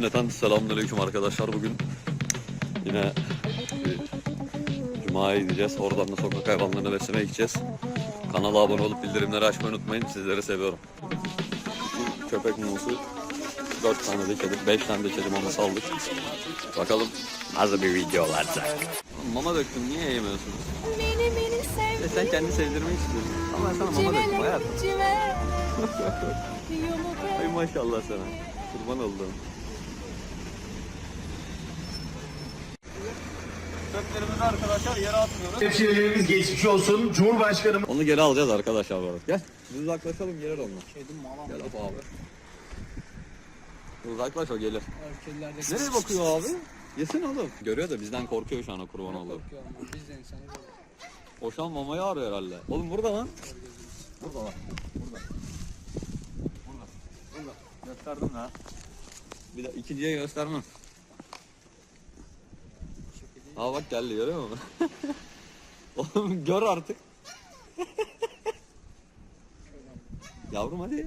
Cümleten selamünaleyküm arkadaşlar. Bugün yine Cuma'ya gideceğiz. Oradan da sokak hayvanlarını beslemeye gideceğiz. Kanala abone olup bildirimleri açmayı unutmayın. Sizleri seviyorum. Köpek maması 4 tane de kedi, 5 tane de kedi maması aldık. Bakalım nasıl bir video olacak. Mama döktüm niye yemiyorsunuz? Beni beni E sev. sen kendi sevdirmek istiyorsun. Ama ben sana mama döktüm hayatım. Ay maşallah sana. Kurban oldum. Çöplerimizi arkadaşlar yere atmıyoruz. Hemşirelerimiz geçmiş olsun. Cumhurbaşkanımız Onu geri alacağız arkadaşlar bu arada. Gel. Biz uzaklaşalım gelir onlar. Kedim malam. Gel Apo abi. Uzaklaş o gelir. Ülkelerde Nereye bakıyor abi? Yesin oğlum. Görüyor da bizden korkuyor şu an o kurban ama biz de insanız. O şu an mamayı arıyor herhalde. Oğlum burada lan. Burada lan. Burada. Burada. Burada. Gösterdim ha. Bir de ikinciye göstermem. Aa bak geldi görüyor musun? Oğlum gör artık. Yavrum hadi.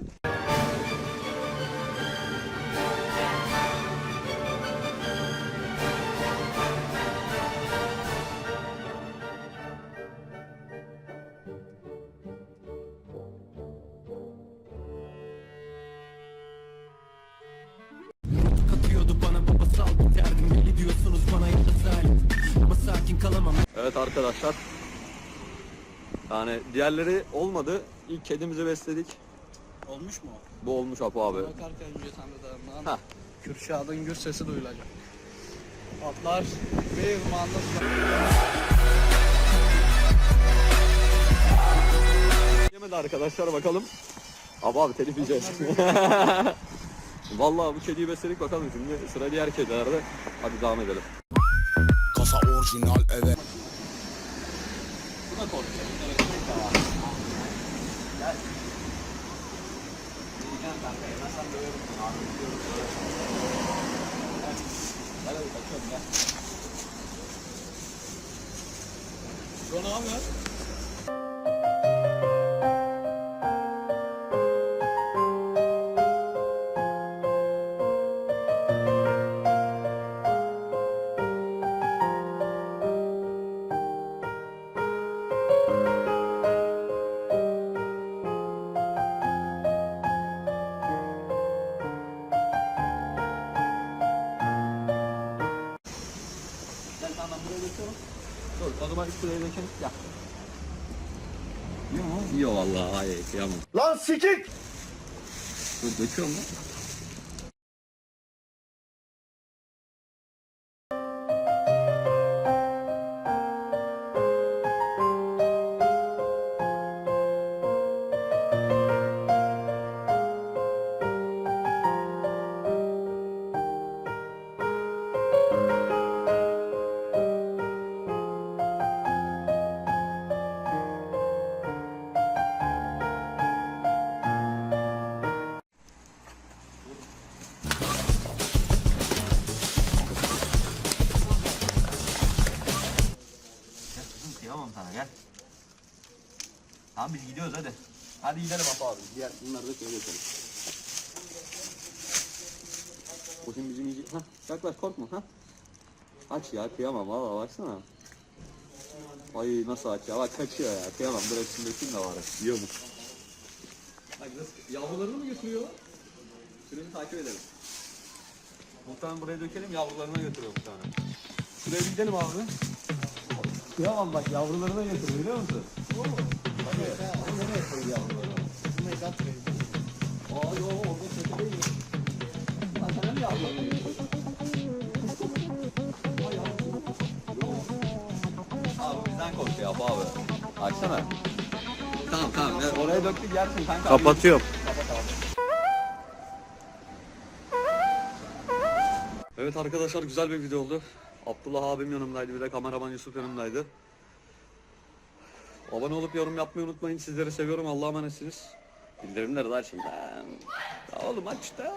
Arkadaşlar. Yani diğerleri olmadı. İlk kedimizi besledik. Olmuş mu? Bu olmuş Apo abi. Bakarken yüce Ha. tanrılarından Kürşad'ın gür sesi duyulacak. Atlar ve ırmağında sular. Yemedi arkadaşlar bakalım. Abi abi telif yiyeceğiz. Vallahi bu kediyi besledik bakalım şimdi sıra diğer kedilerde. Hadi devam edelim. Kasa orijinal evet. Bu da korkacak. Bu ne yapıyor? Zaman şuraya dökelim. Gel. Yiyor mu? Yiyor vallahi. Ay kıyamam. Lan sikik! Dur döküyorum lan. Tamam biz gidiyoruz hadi. Hadi gidelim Apo abi. Diğer bunları da şöyle geçelim. O şimdi bizim yiyecek. Hah yaklaş korkma ha. Aç ya kıyamam valla baksana. Ay nasıl aç ya bak kaçıyor ya kıyamam dur hepsini dökeyim de var. Yiyor mu? Bak nasıl yavrularını mı götürüyor? Şurayı bir takip edelim. Muhtemelen buraya dökelim yavrularına götürüyor bir tane. Şuraya bir gidelim abi. Kıyamam bak yavrularına götürüyor biliyor musun? Bey. Götürüyorsun? Abi. Açsana. Tamam tamam ya oraya döktük yersin kanka. Kapatıyorum. Evet arkadaşlar güzel bir video oldu. Abdullah abim yanımdaydı bir de kameraman Yusuf yanımdaydı. Abone olup yorum yapmayı unutmayın. Sizleri seviyorum. Allah'a emanetsiniz. Bildirimleri de açın. Ya oğlum aç da.